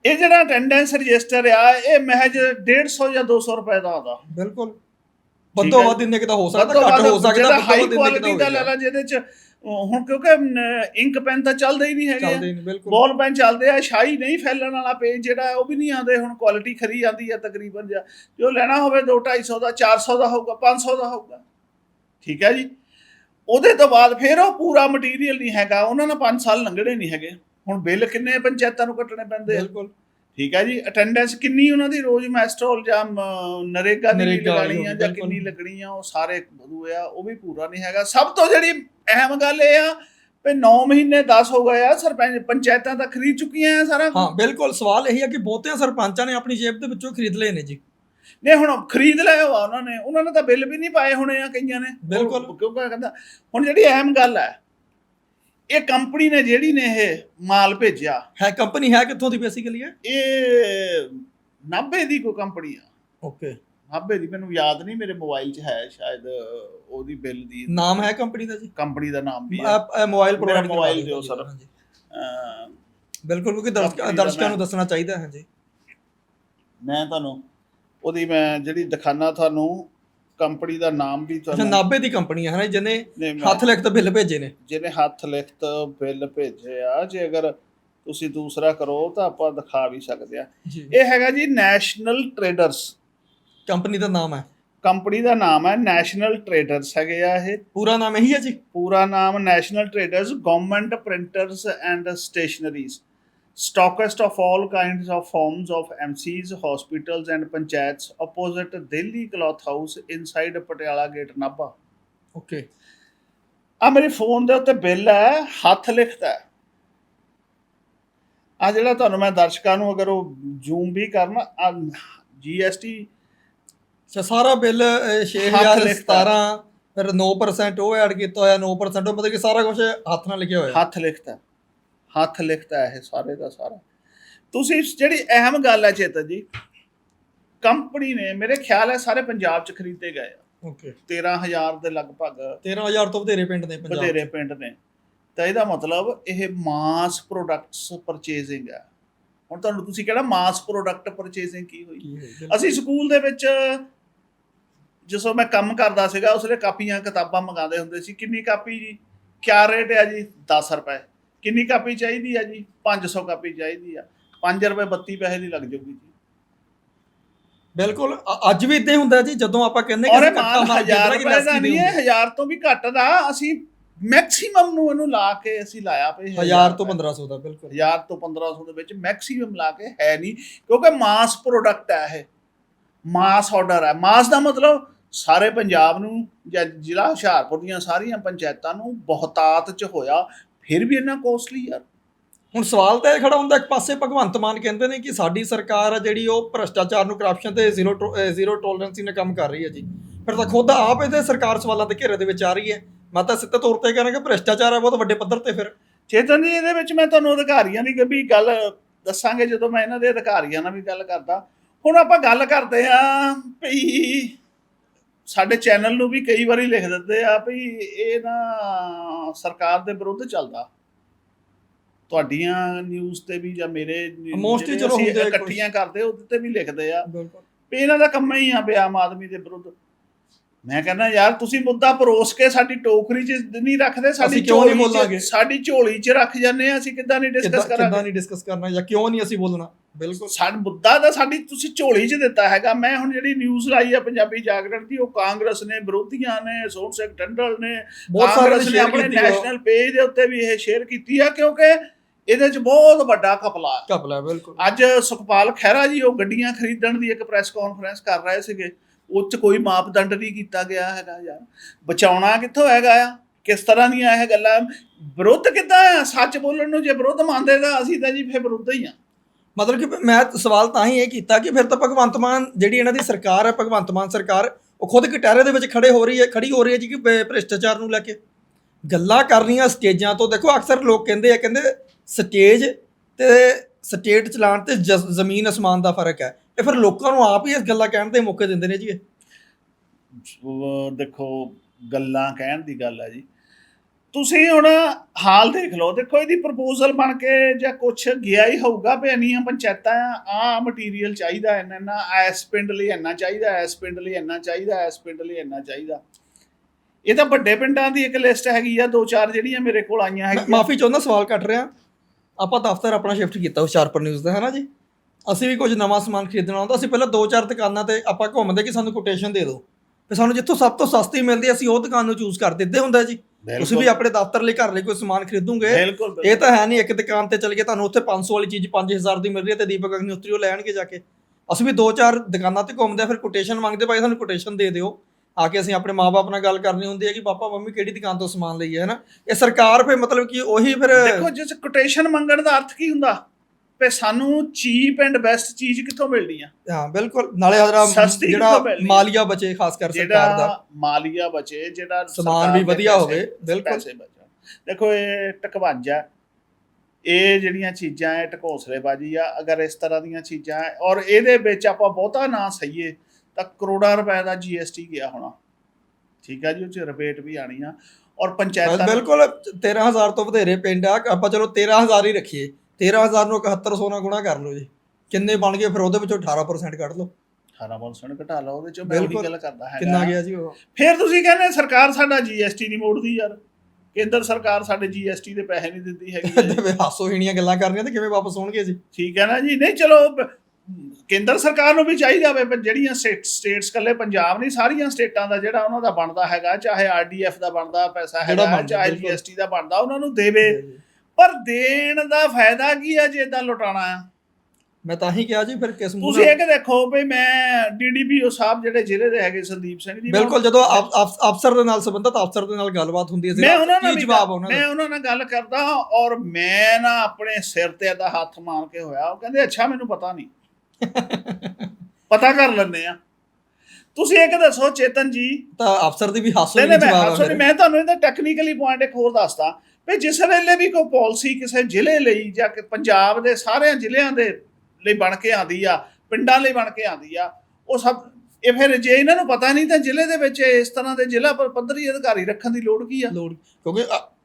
ਇਹ ਜਿਹੜਾ ਅਟੈਂਡੈਂਸ ਰਜਿਸਟਰ ਆ ਇਹ ਮਹਿਜ 150 ਜਾਂ 200 ਰੁਪਏ ਦਾ ਆਉਂਦਾ ਬਿਲਕੁਲ। ਵੱਧੋ। ਵੱਧ ਇੰਨੇ ਕਿਤਾ ਹੋ ਸਕਦਾ ਘੱਟ ਹੋ ਸਕਦਾ ਜਿਹੜਾ ਹਾਈ ਕੁਆਲਿਟੀ ਦਾ ਲੈ ਲਾ ਜਿਹਦੇ ਚ ਹੁਣ ਕਿਉਂਕਿ ਇੰਕ ਪੈਨ ਤਾਂ ਚੱਲਦੇ ਹੀ ਨਹੀਂ ਹੈਗੇ। ਚੱਲਦੇ ਨਹੀਂ ਬਿਲਕੁਲ। ਬਾਲ ਪੈਨ ਚੱਲਦੇ ਆ ਸ਼ਾਈ ਨਹੀਂ ਫੈਲਣ ਵਾਲਾ ਪੇਜ ਜਿਹੜਾ ਉਹ ਵੀ ਨਹੀਂ ਆਉਂਦੇ। ਹੁਣ ਕੁਆਲਿਟੀ ਖਰੀ ਆਂਦੀ ਆ ਤਕਰੀਬਨ ਜਾਂ ਜੋ ਲੈਣਾ ਹੋਵੇ 2 250 ਦਾ 400 ਦਾ ਹੋਊਗਾ 500 ਦਾ ਹੋਊਗਾ। ਠੀਕ ਹੈ ਜੀ। ਉਹਦੇ ਤੋਂ ਬਾਅਦ ਫਿਰ ਉਹ ਪੂਰਾ ਮਟੀਰੀਅਲ ਨਹੀਂ ਹੈਗਾ। ਉਹਨਾਂ ਨੇ 5 ਸਾਲ ਲੰਘਣੇ ਨਹੀਂ ਹੈਗੇ। ਹੁਣ ਬਿੱਲ ਕਿੰਨੇ ਪੰਚਾਇਤਾਂ ਨੂੰ ਕੱਟਣੇ ਪੈਂਦੇ ਆ? ਬਿਲਕੁਲ। ਠੀਕ ਹੈ ਜੀ ਅਟੈਂਡੈਂਸ ਕਿੰਨੀ ਉਹਨਾਂ ਦੀ ਰੋਜ਼ ਮੈਸਟਰੋਲ ਜਾਂ ਨਰੇਗਾ ਦੀ ਲਗਾਣੀ ਆ ਜਾਂ। ਕਿੰਨੀ ਲੱਗਣੀ ਆ ਉਹ ਸਾਰੇ ਵਧੂ ਆ ਉਹ ਵੀ ਪੂਰਾ ਨਹੀਂ ਹੈਗਾ। ਸਭ ਤੋਂ ਜਿਹੜੀ ਅਹਿਮ ਗੱਲ ਇਹ ਆ ਵੀ 9 ਮਹੀਨੇ 10 ਹੋ ਗਏ ਆ ਸਰਪੰਚ ਪੰਚਾਇਤਾਂ ਤਾਂ ਖਰੀਦ ਚੁੱਕੀਆਂ ਆ ਸਾਰਾ। ਹਾਂ ਬਿਲਕੁਲ ਸਵਾਲ ਇਹੀ ਹੈ ਕਿ ਬਹੁਤਿਆਂ ਸਰਪੰਚਾਂ ਨੇ ਆਪਣੀ ਜੇਬ ਦੇ ਵਿੱਚੋਂ ਖਰੀਦ ਲਏ ਨੇ ਜੀ। ਨੇ ਹੁਣ ਖਰੀਦ ਲਿਆ ਵਾ ਉਹਨਾਂ ਨੇ ਉਹਨਾਂ ਨੇ ਤਾਂ ਬਿੱਲ ਵੀ ਨਹੀਂ ਪਾਏ ਹੋਣੇ ਆ ਕਈਆਂ ਨੇ। ਬਿਲਕੁਲ। ਕਿਉਂਕਿ ਕਹਿੰਦਾ ਹੁਣ ਜਿਹੜੀ ਅਹਿਮ ਗੱਲ ਹੈ ਇਹ ਕੰਪਨੀ ਨੇ ਜਿਹੜੀ ਨੇ ਇਹ ਮਾਲ ਭੇਜਿਆ। ਹੈ ਕੰਪਨੀ ਹੈ ਕਿੱਥੋਂ ਦੀ ਬੇਸਿਕਲੀ ਹੈ? ਇਹ ਨਾਭੇ ਦੀ ਕੋਈ ਕੰਪਨੀ ਆ। ਓਕੇ ਨਾਭੇ ਦੀ ਮੈਨੂੰ ਯਾਦ ਨਹੀਂ ਮੇਰੇ ਮੋਬਾਈਲ 'ਚ ਹੈ ਸ਼ਾਇਦ ਉਹਦੀ ਬਿੱਲ ਦੀ। ਨਾਮ ਹੈ ਕੰਪਨੀ ਦਾ ਜੀ? ਕੰਪਨੀ ਦਾ ਨਾਮ ਵੀ ਇਹ ਮੋਬਾਈਲ ਮੇਰਾ ਪ੍ਰੋਵਾਈਡ mobile ਦਿਓ ਸਰ। ਹਾਂਜੀ। ਅਹ ਬਿਲਕੁਲ ਕਿਉਂਕਿ ਦਰਸ਼ਕ- ਦਰਸ਼ਕਾਂ ਨੂੰ ਦੱਸਣਾ ਚਾਹੀਦਾ ਹੈ ਜੀ ਮੈਂ ਤੁਹਾਨੂੰ ਉਹਦੀ ਮੈਂ ਜਿਹੜੀ ਦਿਖਾਣਾ ਤੁਹਾਨੂੰ ਕੰਪਨੀ ਦਾ ਨਾਮ ਵੀ ਅੱਛਾ ਤੁਹਾਨੂੰ ਨਾਬੇ ਦੀ ਕੰਪਨੀ ਹੈ ਨਾ ਜਿਹਨੇ ਮੈਂ- ਹੱਥ ਲਿਖਤ ਬਿੱਲ ਭੇਜੇ ਨੇ। ਜਿਹਨੇ ਹੱਥ ਲਿਖਤ ਬਿੱਲ ਭੇਜੇ ਆ ਜੇ ਅਗਰ ਤੁਸੀਂ ਦੂਸਰਾ ਕਰੋ ਤਾਂ ਆਪਾਂ ਦਿਖਾ ਵੀ ਸਕਦੇ ਆ। ਜੀ। ਇਹ ਹੈਗਾ ਜੀ ਨੈਸ਼ਨਲ ਟ੍ਰੇਡਰਸ ਕੰਪਨੀ ਦਾ ਨਾਮ ਹੈ। ਕੰਪਨੀ ਦਾ ਨਾਮ ਹੈ ਨੈਸ਼ਨਲ ਟ੍ਰੇਡਰਸ ਹੈਗੇ ਆ ਇਹ। ਪੂਰਾ ਨਾਮ ਇਹੀ ਹੈ ਜੀ? ਪੂਰਾ ਨਾਮ national traders government printers and stationeries stockist of all kinds of forms of MCs, hospitals and panchayats opposite Delhi Cloth House inside Patiala Gate Nabha. Okay ਆ ਮੇਰੇ ਫੋਨ ਦੇ ਉੱਤੇ ਬਿੱਲ ਹੈ ਹੱਥ ਲਿਖਤਾ ਹੈ ਆ ਜਿਹੜਾ ਤੁਹਾਨੂੰ ਮੈਂ ਦਰਸ਼ਕਾਂ ਨੂੰ ਅਗਰ ਉਹ ਜ਼ੂਮ ਵੀ ਕਰਨਾ ਜੀਐਸਟੀ ਅੱਛਾ ਸਾਰਾ ਬਿੱਲ ਅਹ, 6017 ਲਿਖਤਾ। ਫਿਰ 9% ਉਹ ਐਡ ਕੀਤਾ ਹੋਇਆ 9% ਉਹ ਮਤਲਬ ਕਿ ਸਾਰਾ ਕੁਝ ਹੱਥ ਨਾਲ ਲਿਖਿਆ ਹੋਇਆ ਹੱਥ ਲਿਖਤਾ ਹੈ। ਹੱਥ ਲਿਖਤਾ ਹੈ ਇਹ ਸਾਰੇ ਦਾ ਸਾਰਾ। ਤੁਸੀਂ ਜਿਹੜੀ ਅਹਿਮ ਗੱਲ ਹੈ ਚੇਤਨ ਜੀ ਕੰਪਨੀ ਨੇ ਮੇਰੇ ਖਿਆਲ ਹੈ ਸਾਰੇ ਪੰਜਾਬ ਚ ਖਰੀਦੇ ਗਏ ਆ। ਓਕੇ 13000 ਦੇ ਲਗਭਗ। 13000 ਤੋਂ ਵਧੇਰੇ ਪਿੰਡ ਨੇ ਪੰਜਾਬ। ਵਧੇਰੇ ਪਿੰਡ ਨੇ। ਤਾਂ ਇਹਦਾ ਮਤਲਬ ਇਹ ਮਾਸ ਪ੍ਰੋਡਕਟਸ ਪਰਚੇਜ਼ਿੰਗ ਹੈ। ਹੁਣ ਤੁਹਾਨੂੰ ਤੁਸੀਂ ਕਿਹੜਾ ਮਾਸ ਪ੍ਰੋਡਕਟ ਪਰਚੇਜ਼ਿੰਗ ਕੀ ਹੋਈ? ਅਸੀਂ ਸਕੂਲ ਦੇ ਵਿੱਚ ਜਿਸੋ ਮੈਂ ਕੰਮ ਕਰਦਾ ਸੀਗਾ ਉਸਲੇ ਕਾਪੀਆਂ ਕਿਤਾਬਾਂ ਮੰਗਾਉਂਦੇ ਹੁੰਦੇ ਸੀ। ਕਿੰਨੀ ਕਾਪੀ ਜੀ? ਕਿਆ ਰੇਟ ਹੈ ਜੀ? 10 ਰੁਪਏ। ਕਿੰਨੀ ਕਾਪੀ ਚਾਹੀਦੀ ਹੈ ਜੀ? 500 ਕਾਪੀ ਚਾਹੀਦੀ ਆ। 5 ਰੁਪਏ 32 ਪੈਸੇ ਦੀ ਲੱਗ ਜਾਊਗੀ ਜੀ। ਬਿਲਕੁਲ ਅ- ਅੱਜ ਵੀ ਇਦਾਂ ਹੀ ਹੁੰਦਾ ਜੀ ਜਦੋਂ ਆਪਾਂ ਕਹਿੰਦੇ ਔਰ ਇਹ ਮਾਲ ਮਾਰ ਕੇ 1000 ਕਿ ਰੁਪਏ ਦਾ ਨਹੀਂ ਹੈ 1000 ਤੋਂ ਵੀ ਘੱਟ ਦਾ ਅਸੀਂ ਮੈਕਸਿਮਮ ਨੂੰ ਇਹਨੂੰ ਲਾ ਕੇ ਅਸੀਂ ਲਾਇਆ ਪਏ 1000 ਤੋਂ 1500 ਦਾ ਬਿਲਕੁਲ। 1000 ਤੋਂ 1500 ਦੇ ਵਿੱਚ ਮੈਕਸਿਮਮ ਲਾ ਕੇ ਹੈ ਨਹੀਂ ਕਿਉਂਕਿ ਮਾਸ ਪ੍ਰੋਡਕਟ ਹੈ ਇਹ। ਮਾਸ ਆਰਡਰ ਹੈ ਮਾਸ ਦਾ ਮਤਲਬ ਸਾਰੇ ਪੰਜਾਬ ਨੂੰ ਜਾਂ ਜ਼ਿਲ੍ਹਾ ਹੁਸ਼ਿਆਰਪੁਰ ਦੀਆਂ ਸਾਰੀਆਂ ਪੰਚਾਇਤਾਂ ਨੂੰ ਬਹੁਤਾਤ ਚ ਹੋਇਆ। ਫਿਰ ਵੀ ਇੰਨਾ ਕੋਸਟਲੀ ਯਾਰ। ਹੁਣ ਸਵਾਲ ਤਾਂ ਇਹ ਖੜਾ ਹੁੰਦਾ ਇੱਕ ਪਾਸੇ ਭਗਵੰਤ ਮਾਨ ਕਹਿੰਦੇ ਨੇ ਕਿ ਸਾਡੀ ਸਰਕਾਰ ਆ ਜਿਹੜੀ ਉਹ ਭ੍ਰਸ਼ਟਾਚਾਰ ਨੂੰ ਕਰਪਸ਼ਨ ਤੇ ਜ਼ੀਰੋ ਜ਼ੀਰੋ ਟੋਲਰੈਂਸੀ ਨਾਲ ਕੰਮ ਕਰ ਰਹੀ ਹੈ ਜੀ। ਫਿਰ ਤਾਂ ਖੁਦ ਆਪ ਇਹਦੇ ਸਰਕਾਰ ਸਵਾਲਾਂ ਦੇ ਘੇਰੇ ਦੇ ਵਿੱਚ ਆ ਰਹੀ ਹੈ। ਮੈਂ ਤਾਂ ਸਿੱਧੇ ਤੌਰ ਤੇ ਕਹਾਂਗਾ ਭ੍ਰਸ਼ਟਾਚਾਰ ਹੈ ਬਹੁਤ ਵੱਡੇ ਪੱਧਰ ਤੇ ਫਿਰ। ਚੇਤਨ ਜੀ ਇਹਦੇ ਵਿੱਚ ਮੈਂ ਤੁਹਾਨੂੰ ਅਧਿਕਾਰੀਆਂ ਦੀ ਵੀ ਗੱਲ ਦੱਸਾਂਗੇ ਜਦੋਂ ਮੈਂ ਇਹਨਾਂ ਦੇ ਅਧਿਕਾਰੀਆਂ ਨਾਲ ਵੀ ਗੱਲ ਕਰਦਾ। ਹੁਣ ਆਪਾਂ ਗੱਲ ਕਰਦੇ ਆ ਭਈ ਸਾਡੇ ਚੈਨਲ ਨੂੰ ਵੀ ਕਈ ਵਾਰੀ ਲਿਖ ਦਿੰਦੇ ਆ ਭਈ ਇਹ ਨਾ ਸਰਕਾਰ ਦੇ ਵਿਰੁੱਧ ਚੱਲਦਾ। ਤੁਹਾਡੀਆਂ ਨਿਊਜ਼ ਤੇ ਵੀ ਜਾਂ ਮੇਰੇ ਜਿਹੜੇ ਚਲੋ ਹੁੰਦੇ। ਇਕੱਠੀਆਂ ਕਰਦੇ ਉਹਦੇ ਤੇ ਵੀ ਲਿਖਦੇ ਆ। ਬਿਲਕੁਲ। ਵੀ ਇਹਨਾਂ ਦਾ ਕੰਮ ਹੀ ਆ ਵੀ ਆਮ ਆਦਮੀ ਦੇ ਵਿਰੁੱਧ। ਮੈਂ ਕਹਿੰਦਾ ਯਾਰ ਤੁਸੀਂ ਮੁੱਦਾ ਪਰੋਸ ਕੇ ਸਾਡੀ ਟੋਕਰੀ 'ਚ ਨਹੀਂ ਰੱਖਦੇ ਸਾਡੀ ਕਿਉਂ ਨਹੀਂ ਝੋਲੀ 'ਚ- ਬੋਲਾਂਗੇ? ਸਾਡੀ ਝੋਲੀ 'ਚ ਰੱਖ ਜਾਂਦੇ ਆ ਅਸੀਂ ਕਿੱਦਾਂ ਨਹੀਂ ਕਿੱਦਾਂ ਡਿਸਕਸ ਕਿੱਦਾਂ ਕਰਾਂਗੇ? ਨਹੀਂ ਡਿਸਕਸ ਕਰਨਾ ਜਾਂ ਕਿਉਂ ਨਹੀਂ ਅਸੀਂ ਬੋਲਣਾ? ਬਿਲਕੁਲ। ਸਾਡਾ ਮੁੱਦਾ ਤਾਂ ਸਾਡੀ ਤੁਸੀਂ ਝੋਲੀ 'ਚ ਦਿੱਤਾ ਹੈਗਾ। ਮੈਂ ਹੁਣ ਜਿਹੜੀ ਨਿਊਜ਼ ਲਾਈ ਆ ਪੰਜਾਬੀ ਜਾਗਰਣ ਦੀ ਉਹ ਕਾਂਗਰਸ ਨੇ ਵਿਰੋਧੀਆਂ ਨੇ ਸੋਹਣ ਸਿੰਘ ਟੰਡਲ ਨੇ ਬਹੁਤ ਸਾਰੇ ਕਾਂਗਰਸ ਨੇ ਆਪਣੇ ਨੈਸ਼ਨਲ ਪੇਜ ਦੇ ਉੱਤੇ ਵੀ ਇਹ ਸ਼ੇਅਰ ਕੀਤੀ ਆ ਕਿਉਂਕਿ ਇਹਦੇ 'ਚ ਬਹੁਤ ਵੱਡਾ ਘਪਲਾ ਆ। ਕਪਲਾ ਬਿਲਕੁਲ। ਅੱਜ ਸੁਖਪਾਲ ਖਹਿਰਾ ਜੀ ਉਹ ਗੱਡੀਆਂ ਖਰੀਦਣ ਦੀ ਇੱਕ ਪ੍ਰੈਸ ਕਾਨਫਰੰਸ ਕਰ ਰਹੇ ਸੀਗੇ। ਉਹ 'ਚ ਕੋਈ ਮਾਪਦੰਡ ਨਹੀਂ ਕੀਤਾ ਗਿਆ ਹੈਗਾ ਯਾਰ। ਬਚਾਉਣਾ ਕਿੱਥੋਂ ਹੈਗਾ ਆ? ਕਿਸ ਤਰ੍ਹਾਂ ਦੀਆਂ ਇਹ ਗੱਲਾਂ? ਵਿਰੁੱਧ ਕਿੱਦਾਂ ਆ? ਸੱਚ ਬੋਲਣ ਨੂੰ ਜੇ ਵਿਰੁੱਧ ਮੰਨਦੇ ਤਾਂ ਅਸੀਂ ਤਾਂ ਜੀ ਫਿਰ ਵਿਰੁੱਧ ਹੀ ਆ। ਮਤਲਬ ਕਿ ਮੈਂ ਸਵਾਲ ਤਾਂ ਹੀ ਇਹ ਕੀਤਾ ਕਿ ਫਿਰ ਤਾਂ ਭਗਵੰਤ ਮਾਨ ਜਿਹੜੀ ਇਹਨਾਂ ਦੀ ਸਰਕਾਰ ਹੈ ਭਗਵੰਤ ਮਾਨ ਸਰਕਾਰ, ਉਹ ਖੁਦ ਕਟਹਿਰੇ ਦੇ ਵਿੱਚ ਖੜੇ ਹੋ ਰਹੀ ਹੈ, ਖੜੀ ਹੋ ਰਹੀ ਹੈ ਜੀ ਕਿ ਭ੍ਰਿਸ਼ਟਾਚਾਰ ਨੂੰ ਲੈ ਕੇ। ਗੱਲਾਂ ਕਰਨੀਆਂ ਸਟੇਜਾਂ ਤੋਂ। ਦੇਖੋ ਅਕਸਰ ਲੋਕ ਕਹਿੰਦੇ ਆ, ਕਹਿੰਦੇ ਸਟੇਜ ਤੇ ਸਟੇਟ ਚਲਾਉਣ ਤੇ ਜ਼ਮੀਨ ਅਸਮਾਨ ਦਾ ਫ਼ਰਕ ਹੈ। ਇਹ ਫਿਰ ਲੋਕਾਂ ਨੂੰ ਆਪ ਹੀ ਇਸ ਗੱਲਾਂ ਕਹਿਣ ਦੇ ਮੌਕੇ ਦਿੰਦੇ ਨੇ ਜੀ ਇਹ। ਉਹ ਦੇਖੋ ਗੱਲਾਂ ਕਹਿਣ ਦੀ ਗੱਲ ਹੈ ਜੀ। ਤੁਸੀਂ ਹੁਣ ਹਾਲ ਦੇਖ ਲਓ ਦੇਖੋ ਇਹਦੀ ਪ੍ਰਪੋਜ਼ਲ ਬਣ ਕੇ ਜਾਂ ਕੁਝ ਗਿਆ ਹੀ ਹੋਊਗਾ ਵੀ ਇੰਨੀਆਂ ਪੰਚਾਇਤਾਂ ਆ ਮਟੀਰੀਅਲ ਚਾਹੀਦਾ ਇੰਨਾ ਇੰਨਾ ਐਸ ਪਿੰਡ ਲਈ ਇੰਨਾ ਚਾਹੀਦਾ ਐਸ ਪਿੰਡ ਲਈ ਇੰਨਾ ਚਾਹੀਦਾ ਐਸ ਪਿੰਡ ਲਈ ਇੰਨਾ ਚਾਹੀਦਾ। ਇਹ ਤਾਂ ਵੱਡੇ ਪਿੰਡਾਂ ਦੀ ਇੱਕ ਲਿਸਟ ਹੈਗੀ ਆ ਦੋ ਚਾਰ ਜਿਹੜੀਆਂ ਮੇਰੇ ਕੋਲ ਆਈਆਂ ਹੈਗੀਆਂ। ਮਾਫੀ ਚਾਹੁੰਦਾ ਸਵਾਲ ਕੱਟ ਰਿਹਾ। ਆਪਾਂ ਦਫ਼ਤਰ ਆਪਣਾ ਸ਼ਿਫਟ ਕੀਤਾ ਹੁਸ਼ਿਆਰਪੁਰ ਨਿਊਜ਼ ਦਾ ਹੈ ਨਾ ਜੀ? ਅਸੀਂ ਵੀ ਕੁਝ ਨਵਾਂ ਸਮਾਨ ਖਰੀਦਣਾ ਹੁੰਦਾ ਅਸੀਂ ਪਹਿਲਾਂ ਦੋ ਚਾਰ ਦੁਕਾਨਾਂ ਤੇ ਆਪਾਂ ਘੁੰਮਦੇ ਕਿ ਸਾਨੂੰ ਕੋਟੇਸ਼ਨ ਦੇ ਦਿਓ। ਫਿਰ ਸਾਨੂੰ ਜਿੱਥੋਂ ਸਭ ਤੋਂ ਸਸਤੀ ਮਿਲਦੀ ਅਸੀਂ ਉਹ ਦੁਕਾਨ ਨੂੰ ਚੂਜ਼ ਕਰ ਦਿੰਦੇ ਹੁੰਦਾ ਜੀ। ਤੁਸੀਂ ਵੀ ਆਪਣੇ ਦਫ਼ਤਰ ਲਈ ਘਰ ਲਈ ਕੋਈ ਸਮਾਨ ਖਰੀਦੋਗੇ। ਇਹ ਤਾਂ ਹੈ ਨਹੀਂ ਇੱਕ ਦੁਕਾਨ ਤੇ ਚਲ ਕੇ ਤੁਹਾਨੂੰ ਉੱਥੇ 500 ਵਾਲੀ ਚੀਜ਼ 5000 ਦੀ ਮਿਲ ਰਹੀ ਹੈ ਤੇ ਦੀਪਕ ਅਗਨੀਹੋਤਰੀ ਉਹ ਲੈਣਗੇ ਜਾ ਕੇ। ਅਸੀਂ ਵੀ ਦੋ ਚਾਰ ਦੁਕਾਨਾਂ ਤੇ ਘੁੰਮਦੇ ਆ ਫਿਰ ਕੋਟੇਸ਼ਨ ਮੰਗਦੇ ਭਾਈ ਸਾਨੂੰ ਕੋਟੇਸ਼ਨ ਦੇ ਦਿਓ। ਆ ਕੇ ਅਸੀਂ ਆਪਣੇ ਮਾਪੇ ਨਾਲ ਗੱਲ ਕਰਨੀ ਹੁੰਦੀ ਹੈ ਕਿ ਪਾਪਾ ਮੰਮੀ ਕਿਹੜੀ ਦੁਕਾਨ ਤੋਂ ਸਮਾਨ ਲਈਏ ਹੈ ਨਾ? ਇਹ ਸਰਕਾਰ ਫਿਰ ਮਤਲਬ ਕਿ ਉਹੀ ਫਿਰ ਦੇਖੋ ਜਿਸ ਕੋਟੇਸ਼ਨ ਮੰਗਣ ਦਾ ਅਰਥ ਕੀ ਹੁੰਦਾ? ਵੀ ਸਾਨੂੰ ਚੀਪ ਐਂਡ ਬੈਸਟ ਚੀਜ਼ ਕਿੱਥੋਂ ਮਿਲਣੀ ਆ? ਹਾਂ ਬਿਲਕੁਲ। ਨਾਲੇ ਹਜ਼ਰਾ ਜਿਹੜਾ? ਮਾਲੀਆ ਬਚੇ ਖਾਸ ਕਰ ਸਰਕਾਰ ਦਾ। ਜਿਹੜਾ ਮਾਲੀਆ ਬਚੇ ਜਿਹੜਾ ਸਮਾਨ ਵੀ ਵਧੀਆ ਹੋਵੇ, ਬਿਲਕੁਲ। ਦੇਖੋ ਇਹ ਟਕਵਾਂਜਾ ਇਹ ਜਿਹੜੀਆਂ ਚੀਜ਼ਾਂ ਹੈ ਟਕੋਸਲੇਬਾਜੀ ਆ ਅਗਰ ਇਸ ਤਰ੍ਹਾਂ ਦੀਆਂ ਚੀਜ਼ਾਂ ਔਰ ਇਹਦੇ ਵਿੱਚ ਆਪਾਂ ਬਹੁਤਾ ਨਾ ਸਹੀਏ। ਤਾਂ ਕਰੋੜਾਂ ਰੁਪਏ ਦਾ ਜੀਐਸਟੀ ਗਿਆ ਹੋਣਾ। ਠੀਕ ਆ ਜੀ ਉਹ ਚ ਰਿਬੇਟ ਵੀ ਆਣੀ ਆ। ਔਰ ਪੰਚਾਇਤਾਂ ਬਿਲਕੁਲ 13000 ਤੋਂ ਵਧੇਰੇ ਪਿੰਡ ਆ। ਆਪਾਂ ਚਲੋ 13000 ਹੀ ਰੱਖੀਏ। 13000 ਨੂੰ 7100 ਨਾਲ ਗੁਣਾ ਕਰ ਲਓ ਜੀ। ਕਿੰਨੇ ਬਣ ਗਏ ਫਿਰ ਉਹਦੇ ਵਿੱਚੋਂ 18% ਕੱਢ ਲਓ। 18% ਘਟਾ ਲਓ ਉਹਦੇ ਚੋਂ ਮੈਂ ਉਹੀ। ਗੱਲ ਕਰਦਾ ਹੈਗਾ। ਕਿੰਨਾ ਗਿਆ ਜੀ ਉਹ? ਫਿਰ ਤੁਸੀਂ ਕਹਿੰਦੇ ਸਰਕਾਰ ਸਾਡਾ ਜੀਐਸਟੀ ਨਹੀਂ ਮੋੜਦੀ ਯਾਰ। ਕੇਂਦਰ ਸਰਕਾਰ ਸਾਡੇ ਜੀਐਸਟੀ ਦੇ ਪੈਸੇ ਨਹੀਂ ਦਿੰਦੀ ਹੈਗੀ। ਹਾਸੋ ਹੀਣੀਆਂ ਗੱਲਾਂ ਕਰਨੀਆਂ ਤੇ ਕਿਵੇਂ ਵਾਪਸ ਹੋਣਗੇ ਜੀ? ਠੀਕ ਹੈ ਨਾ ਜੀ। ਨਹੀਂ ਚਲੋ ਕੇਂਦਰ ਸਰਕਾਰ ਨੂੰ ਵੀ ਚਾਹੀਦਾ ਵੇ ਜਿਹੜੀਆਂ ਸਟੇਟ ਸਟੇਟਸ ਕੱਲੇ ਪੰਜਾਬ ਨਹੀਂ ਸਾਰੀਆਂ ਸਟੇਟਾਂ ਦਾ ਜਿਹੜਾ ਉਹਨਾਂ ਦਾ ਬਣਦਾ ਹੈਗਾ ਚਾਹੇ ਆਰਡੀਐਫ ਦਾ ਬਣਦਾ ਪੈਸਾ ਹੈਗਾ ਚਾਹੇ। ਜੀਐਸਟੀ ਦਾ ਬਣਦਾ ਉਹਨਾਂ ਨੂੰ ਦੇਵੇ। ਪਰ ਦੇਣ ਦਾ ਫਾਇਦਾ ਕੀ ਆ ਜੇ ਇਦਾਂ ਲੁਟਾਣਾ ਆ? ਮੈਂ ਤਾਂ ਹੀ ਕਿਹਾ ਜੀ ਫਿਰ ਕਿਸ ਮੂੰਹ ਤੁਸੀਂ ਇਹ ਕਿ ਦੇਖੋ ਵੀ ਮੈਂ ਡੀਡੀਪੀਓ ਸਾਹਿਬ ਜਿਹੜੇ ਜ਼ਿਲ੍ਹੇ ਦੇ ਹੈਗੇ ਸੰਦੀਪ ਸਿੰਘ ਜੀ ਮੈਂ ਬਿਲਕੁਲ ਜਦੋਂ ਅਫ- ਅਫ- ਅਫਸਰ ਦੇ ਨਾਲ ਸੰਬੰਧਤ ਅਫਸਰ ਦੇ ਨਾਲ ਗੱਲਬਾਤ ਹੁੰਦੀ ਹੈ ਮੈਂ ਉਹਨਾਂ ਨਾਲ ਕੀ ਜਵਾਬ ਉਹਨਾਂ ਮੈਂ ਦਾ? ਉਹਨਾਂ ਨਾਲ ਗੱਲ ਕਰਦਾ ਔਰ ਮੈਂ ਨਾ ਆਪਣੇ ਸਿਰ ਤੇ ਦਾ ਹੱਥ ਮਾਰ ਕੇ ਹੋਇਆ ਉਹ ਕਹਿੰਦੇ ਅੱਛਾ ਮੈਨੂੰ ਪਤਾ ਨਹੀਂ। ਪਤਾ ਕਰ ਲੈਂਦੇ ਆ। ਤੁਸੀਂ ਇੱਕ ਦੱਸੋ ਚੇਤਨ ਜੀ। ਤਾਂ ਅਫਸਰ ਦੀ ਵੀ ਹਾਸੋ ਨਹੀਂ ਹੀਣੀ ਨਹੀਂ ਮੈਂ ਜਵਾਬ sorry, ਹੈ ਮੈਂ ਤੁਹਾਨੂੰ ਇਹਦਾ ਟੈਕਨੀਕਲੀ ਪੁਆਇੰਟ ਇੱਕ ਹੋਰ ਦੱਸਦਾ ਵੀ ਜਿਸ ਵੇਲੇ ਵੀ ਕੋਈ ਪਾਲਿਸੀ ਕਿਸੇ ਜ਼ਿਲ੍ਹੇ ਲਈ ਜਾਂ ਕਿ ਪੰਜਾਬ ਦੇ ਸਾਰਿਆਂ ਜ਼ਿਲ੍ਹਿਆਂ ਦੇ ਲਈ ਬਣ ਕੇ ਆਂਦੀ ਆ ਪਿੰਡਾਂ ਲਈ ਬਣ ਕੇ ਆਂਦੀ ਆ ਉਹ ਸਭ ਇਹ ਫਿਰ ਜੇ ਇਹਨਾਂ ਨੂੰ ਪਤਾ ਨਹੀਂ ਤਾਂ ਜ਼ਿਲ੍ਹੇ ਦੇ ਵਿੱਚ ਇਸ ਤਰ੍ਹਾਂ ਦੇ ਜ਼ਿਲ੍ਹਾ ਪੱਧਰੀ ਅਧਿਕਾਰੀ ਰੱਖਣ ਦੀ ਲੋੜ ਕੀ ਆ? ਲੋੜ ਕਿਉਂਕਿ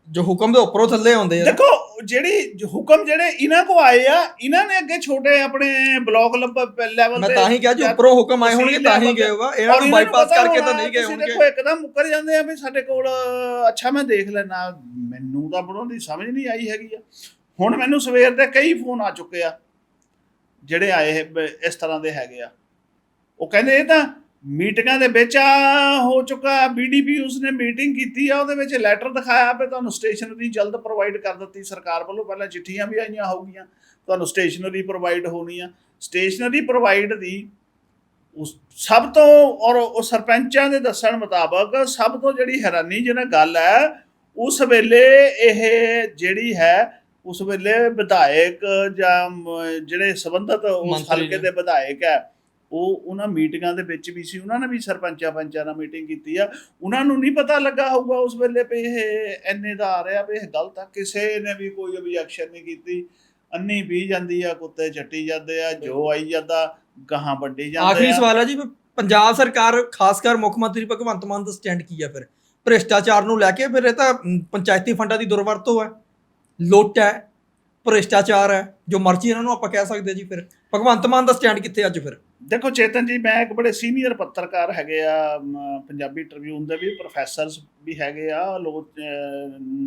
ਜੋ ਹੁਕਮ ਦੇ ਉੱਪਰੋਂ ਥੱਲੇ ਆਉਂਦੇ ਆ। ਦੇਖੋ ਜਿਹੜੀ ਹੁਕਮ ਜਿਹੜੇ ਇਹਨਾਂ ਕੋ ਆਏ ਆ ਇਹਨਾਂ ਨੇ ਅੱਗੇ ਛੋਟੇ ਆਪਣੇ ਬਲਾਕ ਲੈਵਲ ਮੈਂ ਤੇ ਤਾਂ ਹੀ ਕਿਹਾ ਜੀ ਉੱਪਰੋਂ ਹੁਕਮ ਆਏ ਹੋਣਗੇ ਤਾਂ ਹੀ ਗਏ ਹੋਗਾ ਇਹਨਾਂ ਨੂੰ ਬਾਈਪਾਸ ਕਰਕੇ ਤਾਂ ਨਹੀਂ ਗਏ ਹੋਣਗੇ। ਦੇਖੋ ਇੱਕਦਮ ਮੁੱਕਰ ਜਾਂਦੇ ਆ ਵੀ ਸਾਡੇ ਕੋਲ ਅੱਛਾ ਮੈਂ ਦੇਖ ਲੈਣਾ ਮੈਨੂੰ ਤਾਂ ਬਣਾਉਣ ਦੀ ਸਮਝ ਨਹੀਂ ਆਈ ਹੈਗੀ ਆ। ਹੁਣ ਮੈਨੂੰ ਸਵੇਰ ਦੇ ਕਈ ਫੋਨ ਆ ਚੁੱਕੇ ਆ ਜਿਹੜੇ ਆਏ ਇਸ ਤਰ੍ਹਾਂ ਦੇ ਹੈਗੇ ਆ। ਉਹ ਕਹਿੰਦੇ ਇਹ ਤਾਂ ਮੀਟਿੰਗਾਂ ਦੇ ਵਿੱਚ ਆ ਹੋ ਚੁੱਕਾ ਬੀਡੀਪੀ ਉਸਨੇ ਮੀਟਿੰਗ ਕੀਤੀ ਆ ਉਹਦੇ ਵਿੱਚ ਲੈਟਰ ਦਿਖਾਇਆ ਵੀ ਤੁਹਾਨੂੰ ਸਟੇਸ਼ਨਰੀ ਜਲਦ ਪ੍ਰੋਵਾਈਡ ਕਰ ਦਿੱਤੀ। ਸਰਕਾਰ ਵੱਲੋਂ ਪਹਿਲਾਂ ਚਿੱਠੀਆਂ ਵੀ ਆਈਆਂ ਹੋਊਗੀਆਂ ਤੁਹਾਨੂੰ ਸਟੇਸ਼ਨਰੀ ਪ੍ਰੋਵਾਈਡ ਹੋਣੀ ਆ। ਸਟੇਸ਼ਨਰੀ ਪ੍ਰੋਵਾਈਡ ਦੀ ਉਸ ਸਭ ਤੋਂ ਔਰ ਉਹ ਸਰਪੰਚਾਂ ਦੇ ਦੱਸਣ ਮੁਤਾਬਕ ਸਭ ਤੋਂ ਜਿਹੜੀ ਹੈਰਾਨੀਜਨਕ ਗੱਲ ਹੈ ਉਸ ਵੇਲੇ ਇਹ ਜਿਹੜੀ ਹੈ ਉਸ ਵੇਲੇ ਵਿਧਾਇਕ ਜਾਂ ਜਿਹੜੇ ਸੰਬੰਧਤ ਉਸ ਹਲਕੇ ਦੇ ਵਿਧਾਇਕ ਹੈ ਉਹ ਉਹਨਾਂ ਮੀਟਿੰਗਾਂ ਦੇ ਵਿੱਚ ਵੀ ਸੀ ਉਹਨਾਂ ਨੇ ਵੀ ਸਰਪੰਚਾਂ ਪੰਚਾਂ ਨਾਲ ਮੀਟਿੰਗ ਕੀਤੀ ਆ। ਉਹਨਾਂ ਨੂੰ ਨਹੀਂ ਪਤਾ ਲੱਗਾ ਹੋਊਗਾ ਉਸ ਵੇਲੇ ਵੀ ਇਹ ਐਨੇ ਦਾ ਆ ਰਿਹਾ ਵੀ ਇਹ ਗਲਤ ਆ। ਕਿਸੇ ਨੇ ਵੀ ਕੋਈ objection ਨਹੀਂ ਕੀਤੀ। ਅੰਨੀ ਪੀ ਜਾਂਦੀ ਆ ਕੁੱਤੇ ਚੱਟੀ ਜਾਂਦੇ ਆ ਜੋ ਆਈ ਜਾਂਦਾ ਗਾਹਾਂ ਵੱਡੀ ਜਾਂਦੇ ਆਖਰੀ ਆ ਸਵਾਲ ਹੈ ਜੀ ਪੰਜਾਬ ਸਰਕਾਰ ਖਾਸ ਕਰ ਮੁੱਖ ਮੰਤਰੀ ਭਗਵੰਤ ਮਾਨ ਦਾ ਸਟੈਂਡ ਕੀ ਹੈ ਫਿਰ? ਭ੍ਰਿਸ਼ਟਾਚਾਰ ਨੂੰ ਲੈ ਕੇ ਫਿਰ ਇਹ ਤਾਂ ਪੰਚਾਇਤੀ ਫੰਡਾਂ ਦੀ ਦੁਰਵਰਤੋਂ ਹੈ। ਲੁੱਟ ਹੈ ਭ੍ਰਿਸ਼ਟਾਚਾਰ ਹੈ ਜੋ ਮਰਜ਼ੀ ਇਹਨਾਂ ਨੂੰ ਆਪਾਂ ਕਹਿ ਸਕਦੇ ਜੀ ਫਿਰ। ਭਗਵੰਤ ਮਾਨ ਦਾ ਸਟੈਂਡ ਕਿੱਥੇ ਅੱਜ ਫਿਰ? ਦੇਖੋ ਚੇਤਨ ਜੀ, ਮੈਂ ਇੱਕ ਬੜੇ ਸੀਨੀਅਰ ਪੱਤਰਕਾਰ ਹੈਗੇ ਆ ਪੰਜਾਬੀ ਟ੍ਰਿਬਿਊਨ ਦੇ ਵੀ ਪ੍ਰੋਫੈਸਰਸ ਵੀ ਹੈਗੇ ਆ ਲੋ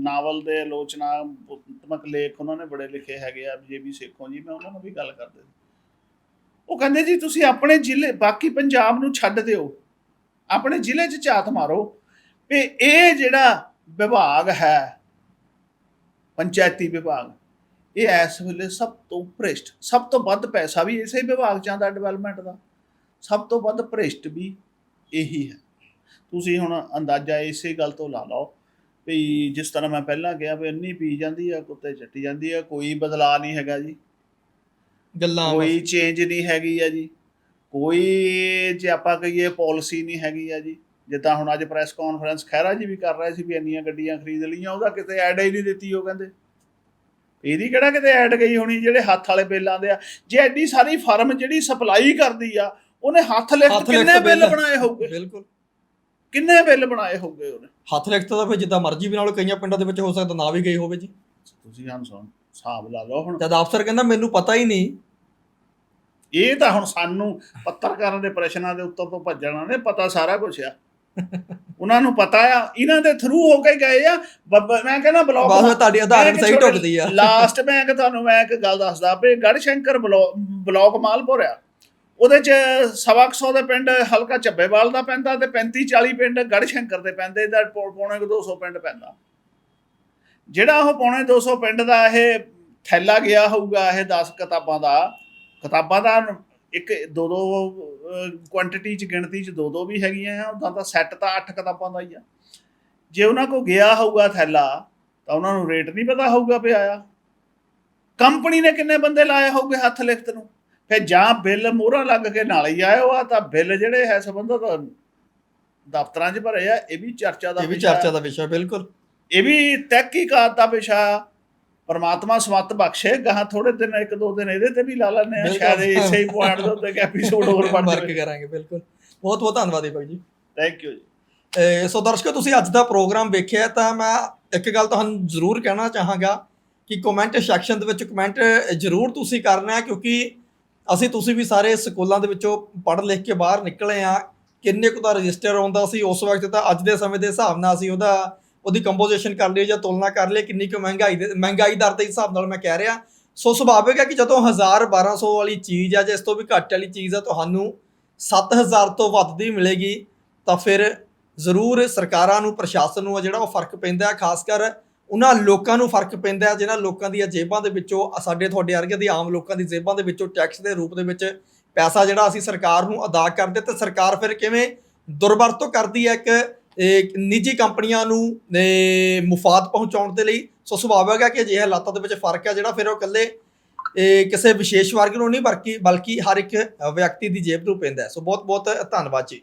ਨਾਵਲ ਦੇ ਆਲੋਚਨਾਤਮਕ ਲੇਖ ਉਹਨਾਂ ਨੇ ਬੜੇ ਲਿਖੇ ਹੈਗੇ ਆ, ਜੇ ਸੇਖੋਂ ਜੀ, ਮੈਂ ਉਹਨਾਂ ਨਾਲ ਵੀ ਗੱਲ ਕਰਦੇ ਉਹ ਕਹਿੰਦੇ ਜੀ, ਤੁਸੀਂ ਆਪਣੇ ਜ਼ਿਲ੍ਹੇ, ਬਾਕੀ ਪੰਜਾਬ ਨੂੰ ਛੱਡ ਦਿਓ। ਆਪਣੇ ਜ਼ਿਲ੍ਹੇ 'ਚ ਝਾਤ ਮਾਰੋ। ਵੀ ਇਹ ਜਿਹੜਾ ਵਿਭਾਗ ਹੈ, ਪੰਚਾਇਤੀ ਵਿਭਾਗ ਇਹ ਇਸ ਵੇਲੇ ਸਭ ਤੋਂ ਭ੍ਰਿਸ਼ਟ ਸਭ ਤੋਂ ਵੱਧ ਪੈਸਾ ਵੀ ਇਸੇ ਵਿਭਾਗ 'ਚ ਆਉਂਦਾ ਡਿਵੈਲਪਮੈਂਟ ਦਾ ਸਭ ਤੋਂ ਵੱਧ ਭ੍ਰਿਸ਼ਟ ਵੀ ਇਹੀ ਹੈ। ਤੁਸੀਂ ਹੁਣ ਅੰਦਾਜ਼ਾ ਇਸੇ ਗੱਲ ਤੋਂ ਲਾ ਲਓ ਵੀ ਜਿਸ ਤਰ੍ਹਾਂ ਮੈਂ ਪਹਿਲਾਂ ਕਿਹਾ ਵੀ ਇੰਨੀ ਪੀ ਜਾਂਦੀ ਆ ਕੁੱਤੇ ਚੱਟੀ ਜਾਂਦੀ ਆ ਕੋਈ ਬਦਲਾਅ ਨਹੀਂ ਹੈਗਾ ਜੀ। ਗੱਲਾਂ ਕੋਈ ਚੇਂਜ ਨਹੀਂ ਹੈਗੀ ਆ ਜੀ। ਕੋਈ ਜੇ ਆਪਾਂ ਕਹੀਏ ਪਾਲਿਸੀ ਨਹੀਂ ਹੈਗੀ ਆ ਜੀ। ਜਿੱਦਾਂ ਹੁਣ ਅੱਜ ਪ੍ਰੈਸ ਕਾਨਫਰੰਸ ਖਹਿਰਾ ਜੀ ਵੀ ਕਰ ਰਹੇ ਸੀ ਵੀ ਇੰਨੀਆਂ ਗੱਡੀਆਂ ਖਰੀਦ ਲਈਆਂ ਉਹਦਾ ਕਿਤੇ ਐਡ ਹੀ ਨਹੀਂ ਦਿੱਤੀ ਉਹ ਕਹਿੰਦੇ। ਇਹਦੀ ਕਿਹੜਾ ਕਿਤੇ ਐਡ ਗਈ ਹੋਣੀ ਜਿਹੜੇ ਹੱਥ ਵਾਲੇ ਬਿੱਲਾਂ ਦੇ ਆ? ਜੇ ਐਡੀ ਸਾਰੀ ਫਰਮ ਜਿਹੜੀ ਸਪਲਾਈ ਕਰਦੀ ਆ ਉਹਨੇ ਹੱਥ ਲਿਖ ਹੱਥ ਕਿੰਨੇ ਲਿਖਤ ਬਿੱਲ ਬਿੱਲ। ਬਣਾਏ ਹੋਊਗੇ? ਬਿਲਕੁਲ। ਕਿੰਨੇ ਬਿੱਲ ਬਣਾਏ ਹੋਊਗੇ ਉਹਨੇ? ਹੱਥ ਲਿਖਤ ਤਾਂ ਫਿਰ ਜਿੱਦਾਂ ਮਰਜ਼ੀ ਵੀ ਨਾਲ ਕਈਆਂ ਪਿੰਡਾਂ ਦੇ ਵਿੱਚ ਹੋ ਸਕਦਾ ਨਾ ਵੀ ਗਈ ਹੋਵੇ ਜੀ। ਤੁਸੀਂ ਹਾਂ ਸੁਣ ਹਿਸਾਬ ਲਾ ਲਓ ਹੁਣ। ਜਦ ਅਫਸਰ ਕਹਿੰਦਾ ਮੈਨੂੰ ਪਤਾ ਹੀ ਨਹੀਂ। ਇਹ ਤਾਂ ਹੁਣ ਸਾਨੂੰ ਪੱਤਰਕਾਰਾਂ ਦੇ ਪ੍ਰਸ਼ਨਾਂ ਦੇ ਉੱਤਰ ਤੋਂ ਭੱਜਣਾ ਨੇ ਪਤਾ ਸਾਰਾ ਕੁਝ ਆ। ਉਹਨਾਂ ਨੂੰ ਪਤਾ ਆ ਇਹਨਾਂ ਦੇ ਥਰੂ ਹੋ ਕੇ ਗਏ ਆ ਮੈਂ ਕਹਿੰਦਾ ਬਲੌਗ ਬਸ ਤੁਹਾਡੀ ਆਧਾਰਨ ਸਹੀ ਢੁੱਕਦੀ ਆ। ਲਾਸਟ ਮੈਂ ਕਿ ਤੁਹਾਨੂੰ ਮੈਂ ਇੱਕ ਗੱਲ ਦੱਸਦਾ ਵੀ ਗੜਸ਼ੰਕਰ ਬਲੌਕ ਮਾਲਪੁਰ ਆ। ਉਹਦੇ ਚ ਸਵਾ ਕੁ ਸੌ ਦੇ ਪਿੰਡ ਹਲਕਾ ਚੱਬੇਵਾਲ ਦਾ ਪੈਂਦਾ ਤੇ 35 40 ਪਿੰਡ ਗੜਸ਼ੰਕਰ ਦੇ ਪੈਂਦੇ ਦਾ ਪੌਣੇ ਕੁ 200 ਪਿੰਡ ਪੈਂਦਾ। ਜਿਹੜਾ ਉਹ ਪੌਣੇ 200 ਪਿੰਡ ਦਾ ਇਹ ਥੈਲਾ ਗਿਆ ਹੋਊਗਾ ਇਹ 10 ਕਿਤਾਬਾਂ ਦਾ ਕਿਤਾਬਾਂ ਦਾ ਇੱਕ ਦੋ ਦੋ ਕੁਆਂਟੀਟੀ ਚ ਗਿਣਤੀ ਚ ਦੋ ਦੋ ਵੀ ਹੈਗੀਆਂ ਆ ਉਦਾਂ ਤਾਂ ਸੈੱਟ ਤਾਂ 8 ਕਿਤਾਬਾਂ ਦਾ ਹੀ ਆ। ਜੇ ਉਹਨਾਂ ਕੋ ਗਿਆ ਹੋਊਗਾ ਥੈਲਾ ਤਾਂ ਉਹਨਾਂ ਨੂੰ ਰੇਟ ਨਹੀਂ ਪਤਾ ਹੋਊਗਾ ਪਿਆ ਆ। ਕੰਪਨੀ ਨੇ ਕਿੰਨੇ ਬੰਦੇ ਲਾਏ ਹੋਊਗੇ ਹੱਥ ਲਿਖਤ ਨੂੰ? ਫਿਰ ਜਾਂ ਬਿੱਲ ਮੋਹਰਾਂ ਲੱਗ ਕੇ ਨਾਲ ਹੀ ਆਇਓ ਆ ਤਾਂ ਬਿੱਲ ਜਿਹੜੇ ਹੈ ਸੰਬੰਧਤ ਦਫ਼ਤਰਾਂ 'ਚ ਭਰੇ ਆ ਇਹ ਵੀ ਚਰਚਾ ਦਾ ਇਹ ਵੀ ਚਰਚਾ ਦਾ ਵਿਸ਼ਾ ਬਿਲਕੁਲ। ਇਹ ਵੀ ਤਹਿਕੀਕਾਤ ਦਾ ਵਿਸ਼ਾ ਪਰਮਾਤਮਾ ਸਮਤ ਬਖਸ਼ੇ ਗਾਹਾਂ ਥੋੜੇ ਦਿਨ ਇੱਕ ਦੋ ਦਿਨ ਇਹਦੇ ਤੇ ਵੀ ਲਾ ਲੈਣੇ ਆ। ਸ਼ਾਇਦ ਇਸੇ ਹੀ ਪੁਆਇੰਟ ਦੇ ਉੱਤੇ ਐਪੀਸੋਡ ਹੋਰ ਬਣ ਜਾਵੇ। ਕਰਾਂਗੇ ਬਿਲਕੁਲ। ਬਹੁਤ ਬਹੁਤ ਧੰਨਵਾਦ ਹੈ ਭਾਈ ਜੀ। ਥੈਂਕ ਯੂ ਜੀ। ਸੋ ਦਰਸ਼ਕੋ ਤੁਸੀਂ ਅੱਜ ਦਾ ਪ੍ਰੋਗਰਾਮ ਵੇਖਿਆ ਤਾਂ ਮੈਂ ਇੱਕ ਗੱਲ ਤੁਹਾਨੂੰ ਜ਼ਰੂਰ ਕਹਿਣਾ ਚਾਹਾਂਗਾ ਕਿ ਕਮੈਂਟ ਸੈਕਸ਼ਨ ਦੇ ਵਿੱਚ ਕਮੈਂਟ ਜ਼ਰੂਰ ਤੁਸੀਂ ਕਰਨਾ ਹੈ ਕਿਉਂਕਿ ਅਸੀਂ ਤੁਸੀਂ ਵੀ ਸਾਰੇ ਸਕੂਲਾਂ ਦੇ ਵਿੱਚੋਂ ਪੜ੍ਹ ਲਿਖ ਕੇ ਬਾਹਰ ਨਿਕਲੇ ਆ ਕਿੰਨੇ ਕੁ ਦਾ ਰਜਿਸਟਰ ਆਉਂਦਾ ਸੀ ਉਸ ਵਕਤ ਤਾਂ ਅੱਜ ਦੇ ਸਮੇਂ ਦੇ ਹਿਸਾਬ ਨਾਲ ਅਸੀਂ ਉਹਦਾ ਉਹਦੀ ਕੰਪੋਜੀਸ਼ਨ ਕਰ ਲਈ ਜਾਂ ਤੁਲਨਾ ਕਰ ਲਈ ਕਿੰਨੀ ਕੁ ਮਹਿੰਗਾਈ ਦੇ ਮਹਿੰਗਾਈ ਦਰ ਦੇ ਹਿਸਾਬ ਨਾਲ ਮੈਂ ਕਹਿ ਰਿਹਾ। ਸੋ ਸੁਭਾਵਿਕ ਹੈ ਕਿ ਜਦੋਂ 1000 1200 ਵਾਲੀ ਚੀਜ਼ ਆ, ਜਾਂ ਇਸ ਤੋਂ ਵੀ ਘੱਟ ਵਾਲੀ ਚੀਜ਼ ਆ, ਤੁਹਾਨੂੰ 7000 ਤੋਂ ਵੱਧ ਦੀ ਮਿਲੇਗੀ, ਤਾਂ ਫਿਰ ਜ਼ਰੂਰ ਸਰਕਾਰਾਂ ਨੂੰ, ਪ੍ਰਸ਼ਾਸਨ ਨੂੰ ਆ ਜਿਹੜਾ ਉਹ ਫ਼ਰਕ ਪੈਂਦਾ ਹੈ। ਖਾਸ ਕਰ ਉਹਨਾਂ ਲੋਕਾਂ ਨੂੰ ਫ਼ਰਕ ਪੈਂਦਾ ਹੈ, ਜਿਨ੍ਹਾਂ ਲੋਕਾਂ ਦੀਆਂ ਜੇਬਾਂ ਦੇ ਵਿੱਚੋਂ ਸਾਡੇ ਤੁਹਾਡੇ ਵਰਗੇ ਦੀ ਆਮ ਲੋਕਾਂ ਦੀ ਜੇਬਾਂ ਦੇ ਵਿੱਚੋਂ ਟੈਕਸ ਦੇ ਰੂਪ ਦੇ ਵਿੱਚ ਪੈਸਾ ਜਿਹੜਾ ਅਸੀਂ ਸਰਕਾਰ ਨੂੰ ਅਦਾ ਕਰਦੇ ਤੇ ਸਰਕਾਰ ਫਿਰ ਕਿਵੇਂ ਦੁਰਵਰਤੋਂ ਕਰਦੀ ਹੈ ਇੱਕ ਨਿੱਜੀ ਕੰਪਨੀਆਂ ਨੂੰ ਮੁਫਾਦ ਪਹੁੰਚਾਉਣ ਦੇ ਲਈ। ਸੋ ਸੁਭਾਵਿਕ ਹੈ ਕਿ ਅਜਿਹੇ ਹਾਲਾਤਾਂ ਦੇ ਵਿੱਚ ਫ਼ਰਕ ਹੈ ਜਿਹੜਾ, ਫਿਰ ਉਹ ਇਕੱਲੇ, ਇਹ ਕਿਸੇ ਵਿਸ਼ੇਸ਼ ਵਰਗ ਨੂੰ ਨਹੀਂ ਬਲਕਿ ਬਲਕਿ ਹਰ ਇੱਕ ਵਿਅਕਤੀ ਦੀ ਜੇਬ ਨੂੰ ਪੈਂਦਾ ਸੋ ਬਹੁਤ ਬਹੁਤ ਧੰਨਵਾਦ ਜੀ।